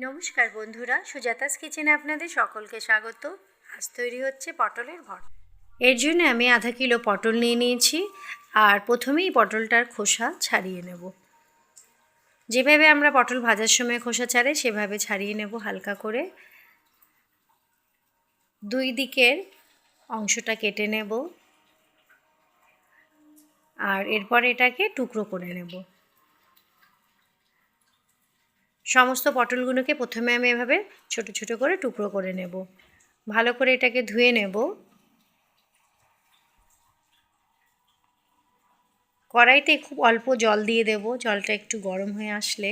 নমস্কার বন্ধুরা, সুজাতাস কিচেনে আপনাদের সকলকে স্বাগত। আজ তৈরি হচ্ছে পটলের ভর্তা। এর জন্য আমি আধা কিলো পটল নিয়ে নিয়েছি, আর প্রথমেই পটলটার খোসা ছাড়িয়ে নেব। যেভাবে আমরা পটল ভাজার সময় খোসা ছাড়ে, সেভাবে ছাড়িয়ে নেব হালকা করে। দুই দিকের অংশটা কেটে নেব। আর এরপর এটাকে টুকরো করে নেব। সমস্ত পটলগুলোকে প্রথমে আমি এভাবে ছোট ছোট করে টুকরো করে নেব। ভালো করে এটাকে ধুয়ে নেব। কড়াইতে খুব অল্প জল দিয়ে দেব, জলটা একটু গরম হয়ে আসলে।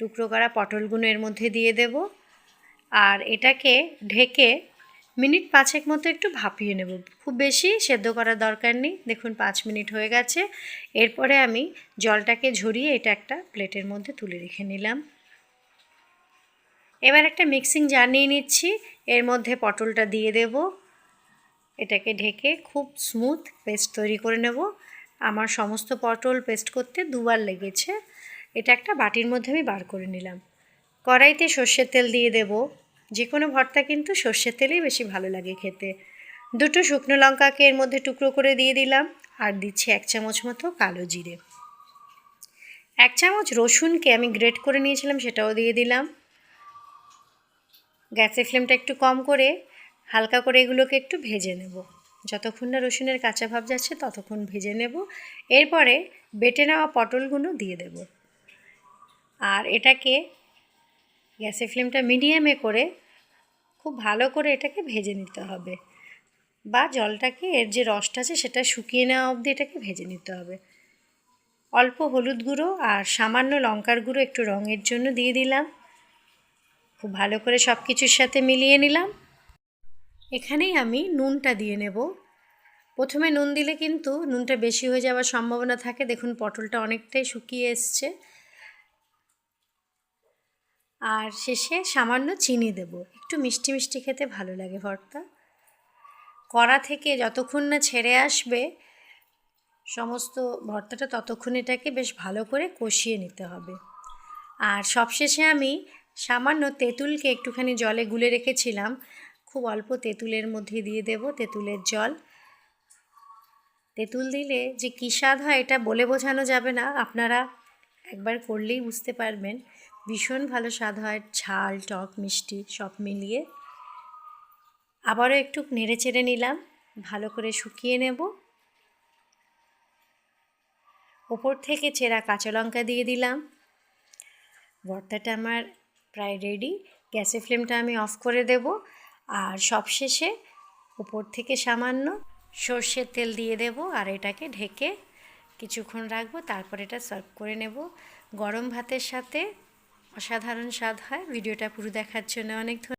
টুকরো করা পটলগুলো এর মধ্যে দিয়ে দেব। আর এটাকে ঢেকে মিনিট পাঁচেক মতো একটু ভাপিয়ে নেব। খুব বেশি সেদ্ধ করার দরকার নেই। দেখুন, পাঁচ মিনিট হয়ে গেছে। এরপরে আমি জলটাকে ঝরিয়ে এটা একটা প্লেটের মধ্যে তুলে রেখে নিলাম। এবার একটা মিক্সিং জার নিয়ে নিচ্ছি। এর মধ্যে পটলটা দিয়ে দেব। এটাকে ঢেকে খুব স্মুথ পেস্ট তৈরি করে নেব। আমার সমস্ত পটল পেস্ট করতে দুবার লেগেছে। এটা একটা বাটির মধ্যে আমি বার করে নিলাম। কড়াইতে সর্ষের তেল দিয়ে দেব। যে কোনো ভর্তা কিন্তু সর্ষের তেলেই বেশি ভালো লাগে খেতে। দুটো শুকনো লঙ্কাকে এর মধ্যে টুকরো করে দিয়ে দিলাম আর দিচ্ছি এক চামচ মতো কালো জিরে। এক চামচ রসুনকে আমি গ্রেট করে নিয়েছিলাম সেটাও দিয়ে দিলাম। গ্যাসের ফ্লেমটা একটু কম করে হালকা করে এগুলোকে একটু ভেজে নেব। যতক্ষণ না রসুনের কাঁচা ভাব যাচ্ছে ততক্ষণ ভেজে নেব। এরপরে বেটে নেওয়া পটলগুলো দিয়ে দেব। আর এটাকে গ্যাসের ফ্লেমটা মিডিয়ামে করে খুব ভালো করে এটাকে ভেজে নিতে হবে। বা জলটাকে এর যে রসটা আছে সেটা শুকিয়ে নেওয়া অবধি এটাকে ভেজে নিতে হবে। অল্প হলুদ গুঁড়ো আর সামান্য লঙ্কার গুঁড়ো একটু রঙের জন্য দিয়ে দিলাম। খুব ভালো করে সব কিছুর সাথে মিলিয়ে নিলাম। এখানেই আমি নুনটা দিয়ে নেব। প্রথমে নুন দিলে কিন্তু নুনটা বেশি হয়ে যাওয়ার সম্ভাবনা থাকে। দেখুন পটলটা অনেকটাই শুকিয়ে এসছে। আর শেষে সামান্য চিনি দেব। একটু মিষ্টি মিষ্টি খেতে ভালো লাগে ভর্তা। কড়া থেকে যতক্ষণ না ছেড়ে আসবে, সমস্ত ভর্তাটা ততক্ষণ এটাকে বেশ ভালো করে কষিয়ে নিতে হবে। আর সবশেষে আমি সামান্য তেঁতুলকে একটুখানি জলে গুলে রেখেছিলাম। খুব অল্প তেঁতুলের মধ্যে দিয়ে দেব তেঁতুলের জল। তেঁতুল দিলে যে কী স্বাদ হয় এটা বলে বোঝানো যাবে না। আপনারা একবার করলেই বুঝতে পারবেন। ভীষণ ভালো স্বাদ হয়, ঝাল, টক, মিষ্টি, সব মিলিয়ে। আবারও একটু নেড়ে চেড়ে নিলাম, ভালো করে শুকিয়ে নেব। ওপর থেকে চেরা কাঁচা লঙ্কা দিয়ে দিলাম। ভর্তাটা আমার প্রায় রেডি গ্যাসের ফ্লেমটা আমি অফ করে দেব। আর সবশেষে উপর থেকে সামান্য সর্ষের তেল দিয়ে দেব আর এটাকে ঢেকে কিছুক্ষণ রাখব, তারপর এটা সার্ভ করে নেব। গরম ভাতের সাথে অসাধারণ স্বাদ হয়। ভিডিওটা পুরো দেখার জন্য অনেক